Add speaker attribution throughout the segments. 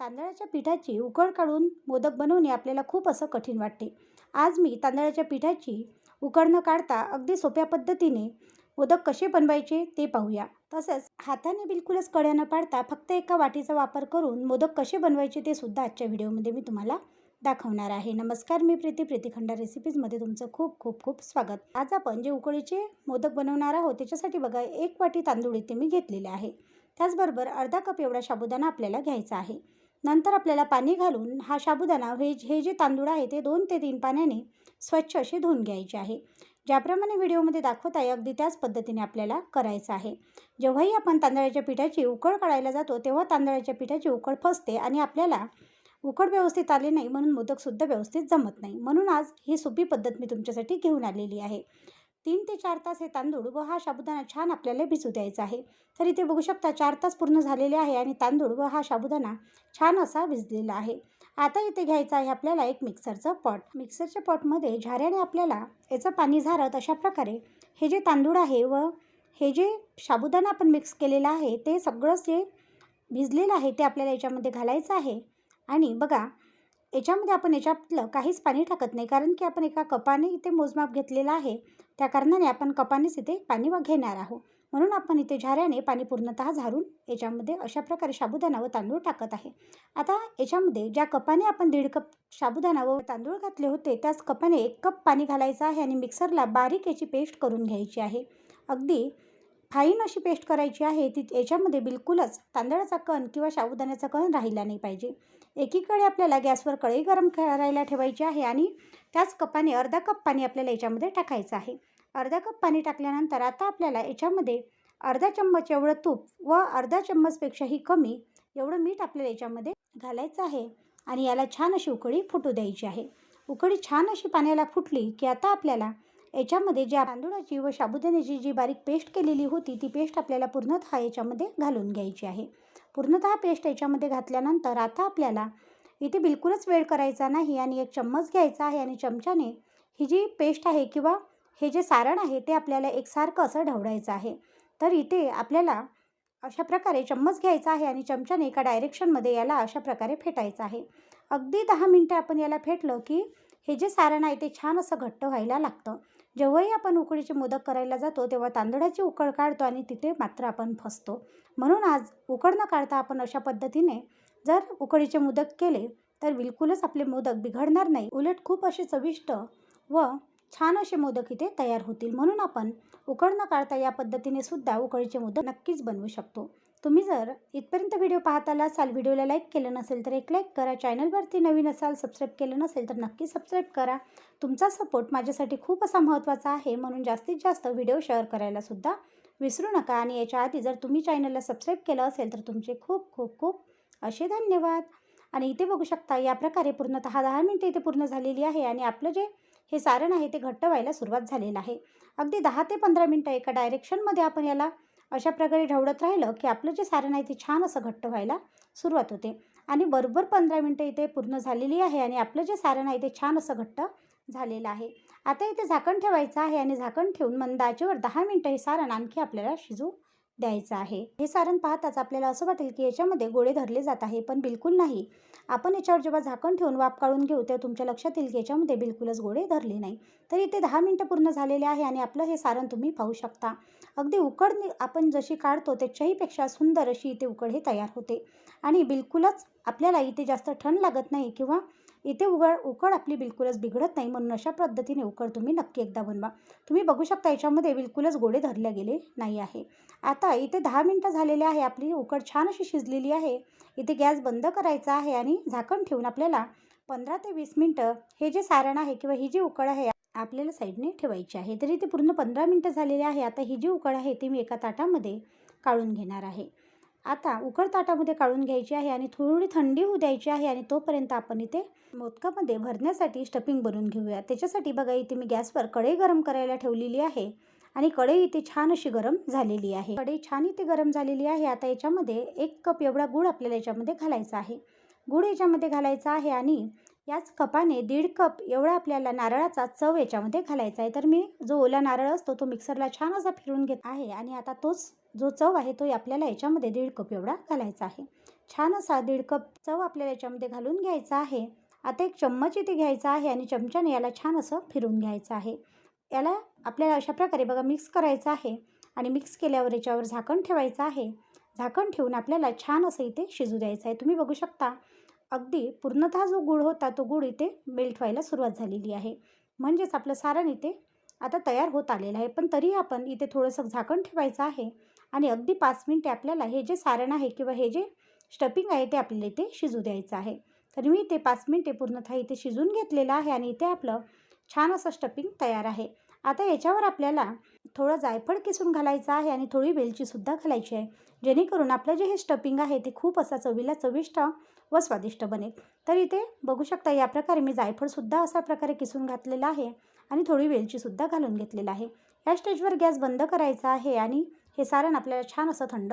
Speaker 1: तांदळाच्या पिठाची उकळ काढून मोदक बनवणे आपल्याला खूप असं कठीण वाटते. आज मी तांदळाच्या पिठाची उकळ न काढता अगदी सोप्या पद्धतीने मोदक कसे बनवायचे ते पाहूया. तसंच हाताने बिलकुलच कड्या न पाडता फक्त एका वाटीचा वापर करून मोदक कसे बनवायचे ते सुद्धा आजच्या व्हिडिओमध्ये मी तुम्हाला दाखवणार आहे. नमस्कार मी प्रीती. प्रीती खंडा रेसिपीजमध्ये तुमचं खूप खूप खूप स्वागत. आज आपण जे उकळीचे मोदक बनवणार आहोत त्याच्यासाठी बघा एक वाटी तांदूळ इथे मी घेतलेले आहे. त्याचबरोबर अर्धा कप एवढा साबुदाणा आपल्याला घ्यायचा आहे. नंतर आपल्याला पाणी घालून हा साबुदाणा हे हे जे तांदूळ आहे ते दोन ते तीन पाण्याने स्वच्छ असे धुवून घ्यायचे आहे. ज्याप्रमाणे व्हिडिओमध्ये दाखवत आहे अगदी त्याच पद्धतीने आपल्याला करायचं आहे. जेव्हाही आपण तांदळाच्या पिठाची उकळ काढायला जातो तेव्हा तांदळाच्या पिठाची उकळ फसते आणि आपल्याला उकड व्यवस्थित आले नाही म्हणून मोदकसुद्धा व्यवस्थित जमत नाही. म्हणून आज ही सोपी पद्धत मी तुमच्यासाठी घेऊन आलेली आहे. तीन ते चार तास हे तांदूळ व हा साबुदाणा छान आपल्याला भिजू द्यायचा आहे. तर इथे बघू शकता चार तास पूर्ण झालेले आहे आणि तांदूळ व हा साबुदाणा छान असा भिजलेला आहे. आता इथे घ्यायचं आहे आपल्याला एक मिक्सरचं पॉट. मिक्सरच्या पॉटमध्ये झाऱ्याने आपल्याला याचं पाणी झारत अशा प्रकारे हे जे तांदूळ आहे व हे जे साबुदाणा आपण मिक्स केलेलं आहे ते सगळंच जे भिजलेलं आहे ते आपल्याला याच्यामध्ये घालायचं आहे. आणि बघा याच्यामध्ये आपण याच्यातलं काहीच पाणी टाकत नाही. कारण की आपण एका कपाने इथे मोजमाप घेतलेलं आहे. त्या कारणाने आपण कपानेच इथे पाणी घेणार आहोत. म्हणून आपण इथे झाऱ्याने पाणी पूर्णतः झारून याच्यामध्ये अशा प्रकारे साबुदाणा व तांदूळ टाकत आहे. आता याच्यामध्ये ज्या कपाने आपण दीड कप साबुदाणा व तांदूळ घातले होते त्याच कपाने एक कप पाणी घालायचं आहे आणि मिक्सरला बारीक याची पेस्ट करून घ्यायची आहे. अगदी फाईन अशी पेस्ट करायची आहे ती याच्यामध्ये बिलकुलच तांदळाचा कण किंवा साबुदाण्याचा कण राहिला नाही पाहिजे. एकीकडे आपल्याला गॅसवर कढई गरम करायला ठेवायची आहे आणि त्याच कपाने अर्धा कप पाणी आपल्याला याच्यामध्ये टाकायचं आहे. अर्धा कप पाणी टाकल्यानंतर आता आपल्याला याच्यामध्ये अर्धा चम्मच एवढं तूप व अर्धा चम्मचपेक्षाही कमी एवढं मीठ आपल्याला याच्यामध्ये घालायचं आहे आणि याला छान अशी उकळी फुटू द्यायची आहे. उकळी छान अशी पाण्याला फुटली की आता आपल्याला याच्यामध्ये ज्या तांदूळाची व साबुदाण्याची जी बारीक पेस्ट केलेली होती ती पेस्ट आपल्याला पूर्णतः याच्यामध्ये घालून घ्यायची आहे. पूर्णतः पेस्ट याच्यामध्ये घातल्यानंतर आता आपल्याला इथे बिलकुलच वेळ करायचा नाही आणि एक चम्मच घ्यायचा आहे आणि चमच्याने ही जी पेस्ट आहे किंवा हे जे सारण आहे ते आपल्याला एकसारखं असं ढवडायचं आहे. तर इथे आपल्याला अशा प्रकारे चम्मच घ्यायचा आहे आणि चमच्याने एका डायरेक्शनमध्ये याला अशा प्रकारे फेटायचं आहे. अगदी दहा मिनटं आपण याला फेटलं की हे जे सारण आहे ते छान असं घट्ट व्हायला लागतं. जेव्हाही आपण उकडीचे मोदक करायला जातो तेव्हा तांदळाची उकळ काढतो आणि तिथे मात्र आपण फसतो. म्हणून आज उकड न काढता आपण अशा पद्धतीने जर उकडीचे मोदक केले तर बिलकुलच आपले मोदक बिघडणार नाही. उलट खूप असे चविष्ट व छान असे मोदक इथे तयार होतील. म्हणून आपण उकड न काढता या पद्धतीने सुद्धा उकडीचे मोदक नक्कीच बनवू शकतो. तुम्ही जर इथपर्यंत व्हिडिओ पाहत आला असाल व्हिडिओला लाईक केलं नसेल तर एक लाईक करा. चॅनलवरती नवीन असाल सबस्क्राईब केलं नसेल तर नक्की सबस्क्राईब करा. तुमचा सपोर्ट माझ्यासाठी खूप असा महत्त्वाचा आहे. म्हणून जास्तीत जास्त व्हिडिओ शेअर करायलासुद्धा विसरू नका आणि याच्या आधी जर तुम्ही चॅनलला सबस्क्राईब केलं असेल तर तुमचे खूप खूप खूप असे धन्यवाद. आणि इथे बघू शकता या प्रकारे पूर्णतः दहा मिनटं इथे पूर्ण झालेली आहे आणि आपलं जे हे सारण आहे ते घट्ट व्हायला सुरुवात झालेलं आहे. अगदी दहा ते पंधरा मिनटं एका डायरेक्शनमध्ये आपण याला अशा प्रकारे ढवळत राहिलं की आपलं जे सारण आहे ते छान असं घट्ट व्हायला सुरुवात होते. आणि बरोबर पंधरा मिनटं इथे पूर्ण झालेली आहे आणि आपलं जे सारण आहे ते छान असं घट्ट झालेलं आहे. आता इथे झाकण ठेवायचं आहे आणि झाकण ठेवून मंद आचेवर दहा मिनटं हे सारण आणखी आपल्याला शिजू द्यायचं आहे. हे सारण पाहताच आपल्याला असं वाटेल की याच्यामध्ये गोळे धरले जात आहे पण बिलकुल नाही. आपण याच्यावर जेव्हा झाकण ठेवून वाफ काढून घेऊ तेव्हा तुमच्या लक्षात येईल की याच्यामध्ये बिलकुलच गोळे धरले नाही. तर इथे दहा मिनटं पूर्ण झालेले आहे आणि आपलं हे सारण तुम्ही पाहू शकता. अगदी उकड आपण जशी काढतो त्याच्याहीपेक्षा सुंदर अशी इथे उकड हे तयार होते. आणि बिलकुलच आपल्याला इथे जास्त थंड लागत नाही किंवा इथे उघड उकड आपली बिलकुलच बिघडत नाही म्हणून अशा पद्धतीने उकड तुम्ही नक्की एकदा बनवा. तुम्ही बघू शकता याच्यामध्ये बिलकुलच गोडे धरले गेले नाही आहे. आता इथे दहा मिनटं झालेले आहे आपली उकड छान अशी शिजलेली आहे. इथे गॅस बंद करायचा आहे आणि झाकण ठेवून आपल्याला पंधरा ते वीस मिनटं हे जे सारण आहे किंवा ही जी उकड आहे आपल्याला साईडने ठेवायची आहे. तरी ते पूर्ण पंधरा मिनटं झालेले आहे. आता ही जी उकड आहे ती मी एका ताटामध्ये काढून घेणार आहे. आता उकड ताटामध्ये काढून घ्यायची आहे आणि थोडी थंडी होऊ द्यायची आहे आणि तोपर्यंत आपण इथे मोदकामध्ये भरण्यासाठी स्टफिंग बनवून घेऊया. त्याच्यासाठी बघा इथे मी गॅसवर कढई गरम करायला ठेवलेली आहे आणि कढई इथे छान अशी गरम झालेली आहे. कढई छान इथे गरम झालेली आहे. आता याच्यामध्ये एक कप एवढा गूळ आपल्याला याच्यामध्ये घालायचा आहे. गूळ याच्यामध्ये घालायचा आहे आणि याच कपाने दीड कप एवढा आपल्याला नारळाचा चव याच्यामध्ये घालायचा आहे. तर मी जो ओला नारळ असतो तो मिक्सरला छान असा फिरून घेत आहे आणि आता तोच जो चव आहे तो आपल्याला याच्यामध्ये दीड कप एवढा घालायचा आहे. छान असा दीड कप चव आपल्याला याच्यामध्ये घालून घ्यायचा आहे. आता एक चम्मच इथे घ्यायचा आहे आणि चमच्याने याला छान असं फिरून घ्यायचं आहे. याला आपल्याला अशा प्रकारे बघा मिक्स करायचं आहे आणि मिक्स केल्यावर याच्यावर झाकण ठेवायचं आहे. झाकण ठेवून आपल्याला छान असं इथे शिजू द्यायचं आहे. तुम्ही बघू शकता अगदी पूर्णतः जो गूळ होता तो गूळ इथे मेल्ट व्हायला सुरुवात झालेली आहे. म्हणजेच आपलं सारण इथे आता तयार होत आलेलं आहे. पण तरी आपण इथे थोडंसं झाकण ठेवायचं आहे. आणि अगदी पाच मिनटे आपल्याला हे जे सारण आहे किंवा हे जे स्टपिंग आहे ते आपल्याला इथे शिजू द्यायचं आहे. तर मी इथे पाच मिनटे पूर्णतः इथे शिजून घेतलेलं आहे आणि इथे आपलं छान असं स्टपिंग तयार आहे. आता याच्यावर आपल्याला थोडं जायफळ किसून घालायचं आहे आणि थोडी वेलचीसुद्धा घालायची आहे. जेणेकरून आपलं जे हे स्टफिंग आहे ते खूप असा चवीला चविष्ट व स्वादिष्ट बनेल. तर इथे बघू शकता या प्रकारे मी जायफळसुद्धा अशा प्रकारे किसून घातलेलं आहे आणि थोडी वेलचीसुद्धा घालून घेतलेलं आहे. या स्टेजवर गॅस बंद करायचा आहे आणि हे सारण आपल्याला छान असं थंड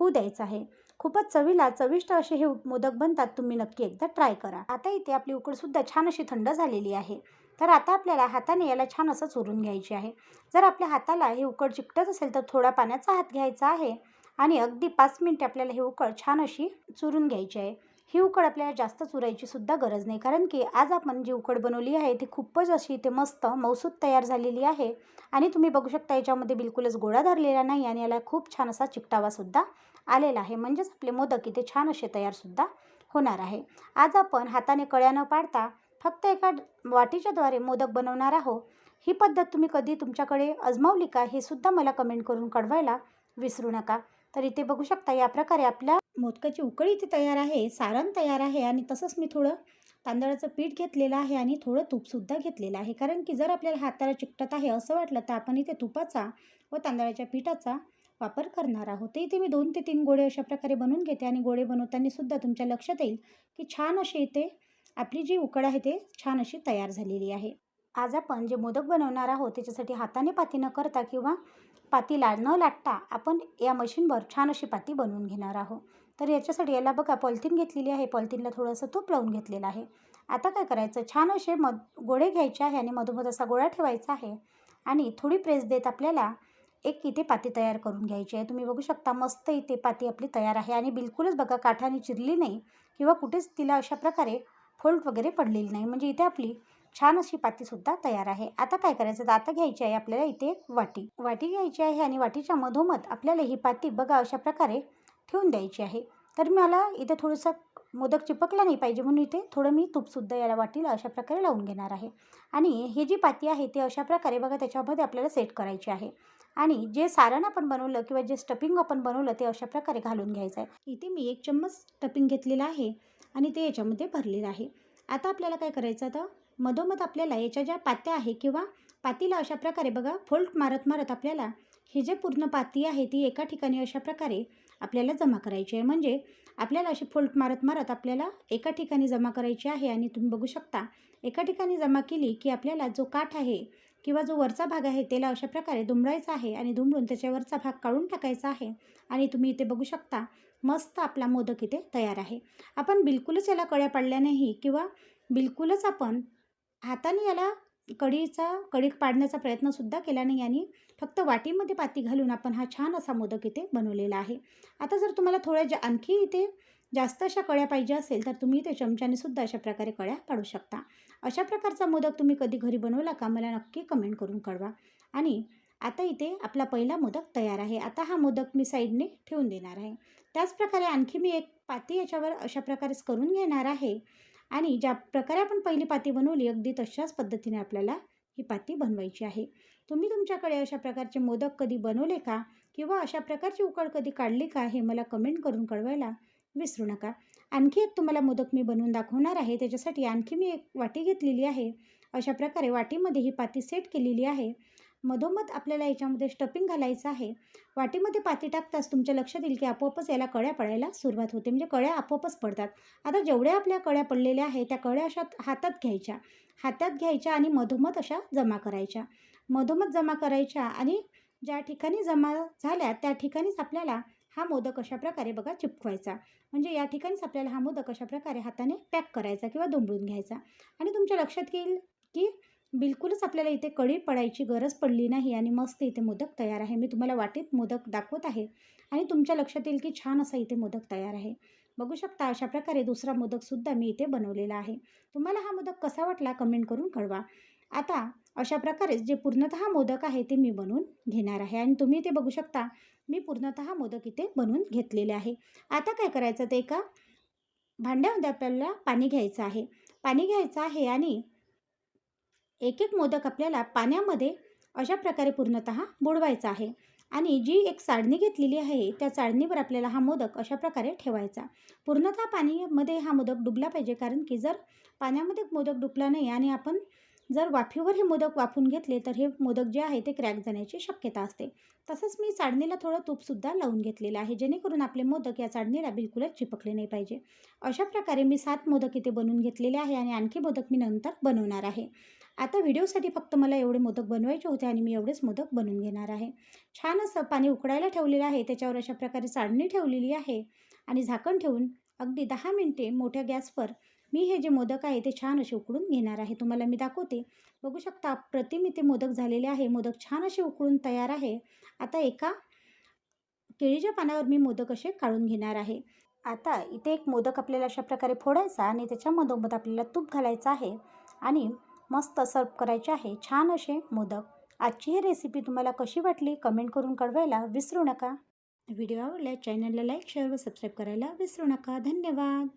Speaker 1: होऊ द्यायचं आहे. खूपच चवीला चविष्ट असे हे मोदक बनतात तुम्ही नक्की एकदा ट्राय करा. आता इथे आपली उकडसुद्धा छान अशी थंड झालेली आहे. तर आता आपल्याला हाताने याला छान असं चोरून घ्यायची आहे. जर आपल्या हाताला हे उकड चिकटत असेल तर थोडा पाण्याचा हात घ्यायचा आहे. आणि अगदी पाच मिनटे आपल्याला हे उकड छान अशी चुरून घ्यायची आहे. ही उकड आपल्याला जास्त चुरायची सुद्धा गरज नाही. कारण की आज आपण जी उकड बनवली आहे ती खूपच अशी इथे मस्त मौसूद तयार झालेली आहे. आणि तुम्ही बघू शकता याच्यामध्ये बिलकुलच गोळा धरलेला नाही आणि याला खूप छान असा चिकटावासुद्धा आलेला आहे. म्हणजेच आपले मोदक इथे छान असे तयारसुद्धा होणार आहे. आज आपण हाताने कळ्या न पाडता फक्त एका वाटीच्याद्वारे मोदक बनवणार आहोत. ही पद्धत तुम्ही कधी तुमच्याकडे अजमावली का हे सुद्धा मला कमेंट करून कळवायला विसरू नका. तर इथे बघू शकता या प्रकारे आपल्या मोदकाची उकळी इथे तयार आहे सारण तयार आहे आणि तसंच मी थोडं तांदळाचं पीठ घेतलेलं आहे आणि थोडं तूपसुद्धा घेतलेलं आहे. कारण की जर आपल्याला हाताला चिकटत आहे असं वाटलं तर आपण इथे तुपाचा व तांदळाच्या पिठाचा वापर करणार आहोत. ते इथे मी दोन ते तीन गोळे अशा प्रकारे बनवून घेते आणि गोळे बनवताना सुद्धा तुमच्या लक्षात येईल की छान असे इथे आपली जी उकड आहे ते छान अशी तयार झालेली आहे. आज आपण जे मोदक बनवणार आहोत त्याच्यासाठी हाताने पाती न करता किंवा पातीला न लाटता आपण या मशीनवर छान अशी पाती बनवून घेणार आहोत. तर याच्यासाठी याला बघा पॉलिथिन घेतलेली आहे. पॉलिथिनला थोडंसं तूप लावून घेतलेलं आहे. आता काय करायचं? छान असे मध गोळे घ्यायचे आहे आणि मधोमध असा गोळा ठेवायचा आहे आणि थोडी प्रेस देत आपल्याला एक इथे पाती तयार करून घ्यायची आहे. तुम्ही बघू शकता मस्त इथे पाती आपली तयार आहे आणि बिलकुलच बघा काठाने चिरली नाही किंवा कुठेच तिला अशा प्रकारे फोल्ड वगैरे पडलेली नाही. म्हणजे इथे आपली छान अशी पातीसुद्धा तयार आहे. आता काय करायचं? तर आता घ्यायची आहे आपल्याला इथे एक वाटी. वाटी घ्यायची आहे आणि वाटीच्या मधोमध आपल्याला ही पाती बघा अशा प्रकारे ठेवून द्यायची आहे. तर मला इथे थोडंसं मोदक चिपकला नाही पाहिजे म्हणून इथे थोडं मी तूपसुद्धा याला वाटीला अशा प्रकारे लावून घेणार आहे. आणि हे जी पाती आहे ते अशा प्रकारे बघा त्याच्यामध्ये आपल्याला सेट करायची आहे. आणि जे सारण आपण बनवलं किंवा जे स्टपिंग आपण बनवलं ते अशा प्रकारे घालून घ्यायचं आहे. इथे मी एक चम्मच स्टपिंग घेतलेलं आहे आणि ते याच्यामध्ये भरलेलं आहे. आता आपल्याला काय करायचं आता? मधोमध आपल्याला याच्या ज्या पात्या आहे किंवा पातीला अशा प्रकारे बघा फोल्ड मारत मारत आपल्याला ही जे पूर्ण पाती आहे ती एका ठिकाणी अशा प्रकारे आपल्याला जमा करायची आहे. म्हणजे आपल्याला अशी फोल्ड मारत मारत आपल्याला एका ठिकाणी जमा करायची आहे आणि तुम्ही बघू शकता एका ठिकाणी जमा केली की आपल्याला जो काठ आहे किंवा जो वरचा भाग आहे त्याला अशा प्रकारे दुमडायचा आहे आणि दुमडून त्याच्यावरचा भाग काढून टाकायचा आहे आणि तुम्ही इथे बघू शकता मस्त आपला मोदक इथे तयार आहे. आपण बिलकुलच याला कळ्या पाडल्या नाही किंवा बिलकुलच आपण हाताने याला कढीचा कढी पाडण्याचा प्रयत्नसुद्धा केला नाही आणि फक्त वाटीमध्ये पाती घालून आपण हा छान असा मोदक इथे बनवलेला आहे. आता जर तुम्हाला थोड्या ज्या आणखी इथे जास्त अशा कळ्या पाहिजे असेल तर तुम्ही ते चमच्याने सुद्धा अशा प्रकारे कळ्या पाडू शकता. अशा प्रकारचा मोदक तुम्ही कधी घरी बनवला का मला नक्की कमेंट करून कळवा. आणि आता इथे आपला पहिला मोदक तयार आहे. आता हा मोदक मी साईडने ठेवून देणार आहे. त्याचप्रकारे आणखी मी एक पाती याच्यावर अशा प्रकारेच करून घेणार आहे. आणि ज्या प्रकारे आपण पहिली पाती बनवली अगदी तशाच पद्धतीने आपल्याला ही पाती बनवायची आहे. तुम्ही तुमच्याकडे अशा प्रकारचे मोदक कधी बनवले का? किंवा अशा प्रकारची उकळ कधी काढली का? हे मला कमेंट करून कळवायला विसरू नका. आणखी एक तुम्हाला मोदक मी बनवून दाखवणार आहे. त्याच्यासाठी आणखी मी एक वाटी घेतलेली आहे. अशा प्रकारे वाटीमध्ये ही पाती सेट केलेली आहे. मधोमध आपल्याला याच्यामध्ये स्टपिंग घालायचं आहे. वाटीमध्ये पाती टाकताच तुमच्या लक्षात येईल की आपोआपच याला कळ्या पडायला सुरुवात होते. म्हणजे कळ्या आपोआपच पडतात. आता जेवढ्या आपल्या कळ्या पडलेल्या आहेत त्या कळ्या अशा हातात घ्यायच्या. हातात घ्यायच्या आणि मधोमध अशा जमा करायच्या. मधोमध जमा करायच्या आणि ज्या ठिकाणी जमा झाल्या त्या ठिकाणीच आपल्याला हा मोदक अशा प्रकारे बघा चिपकवायचा. म्हणजे या ठिकाणीच आपल्याला हा मोदक अशा प्रकारे हाताने पॅक करायचा किंवा दुमडून घ्यायचा. आणि तुमच्या लक्षात येईल की बिलकुलच आपल्याला इथे कडी पडायची गरज पडली नाही आणि मस्त इथे मोदक तयार आहे. मी तुम्हाला वाटेत मोदक दाखवत आहे आणि तुमच्या लक्षात येईल की छान असा इथे मोदक तयार आहे. बघू शकता अशा प्रकारे दुसरा मोदकसुद्धा मी इथे बनवलेला आहे. तुम्हाला हा मोदक कसा वाटला कमेंट करून कळवा. आता अशा प्रकारेच जे पूर्णतः मोदक आहे ते मी बनवून घेणार आहे आणि तुम्ही ते बघू शकता मी पूर्णतः मोदक इथे बनवून घेतलेले आहे. आता काय करायचं ते एका भांड्यामध्ये आपल्याला पाणी घ्यायचं आहे. पाणी घ्यायचं आहे आणि एक एक मोदक आपल्याला पाण्यामध्ये अशा प्रकारे पूर्णतः बुडवायचा आहे. आणि जी एक चाळणी घेतलेली आहे त्या चाळणीवर आपल्याला हा मोदक अशा प्रकारे ठेवायचा. पूर्णतः पाणीमध्ये हा मोदक डुबला पाहिजे कारण की जर पाण्यामध्ये मोदक डुबला नाही आणि आपण जर वाफेवर हे मोदक वाफून घेतले तर हे मोदक जे आहे ते क्रॅक जाण्याची शक्यता असते. तसंच मी चाळणीला थोडं तूपसुद्धा लावून घेतलेलं आहे जेणेकरून आपले मोदक या चाळणीला बिलकुलच चिपकले नाही पाहिजे. अशा प्रकारे मी सात मोदक इथे बनवून घेतलेले आहे आणि आणखी मोदक मी नंतर बनवणार आहे. आता व्हिडिओसाठी फक्त मला एवढे मोदक बनवायचे होते आणि मी एवढेच मोदक बनवून घेणार आहे. छान असं पाणी उकडायला ठेवलेलं आहे त्याच्यावर अशा प्रकारे चाळणी ठेवलेली आहे आणि झाकण ठेवून अगदी दहा मिनटे मोठ्या गॅसवर मी हे जे मोदक आहे ते छान असे उकडून घेणार आहे. तुम्हाला मी दाखवते. बघू शकता प्रतिम इथे मोदक झालेले आहे. मोदक छान असे उकळून तयार आहे. आता एका केळीच्या पानावर मी मोदक असे काढून घेणार आहे. आता इथे एक मोदक आपल्याला अशा प्रकारे फोडायचा आणि त्याच्यामधोमध आपल्याला तूप घालायचं आहे आणि मस्त सर्व करायचे आहे. छान असे मोदक. आजची ही रेसिपी तुम्हाला कशी वाटली? कमेंट करून कळवायला विसरू नका. व्हिडिओ आवडल्यास चॅनलला लाईक शेअर व सबस्क्राईब करायला विसरू नका. धन्यवाद.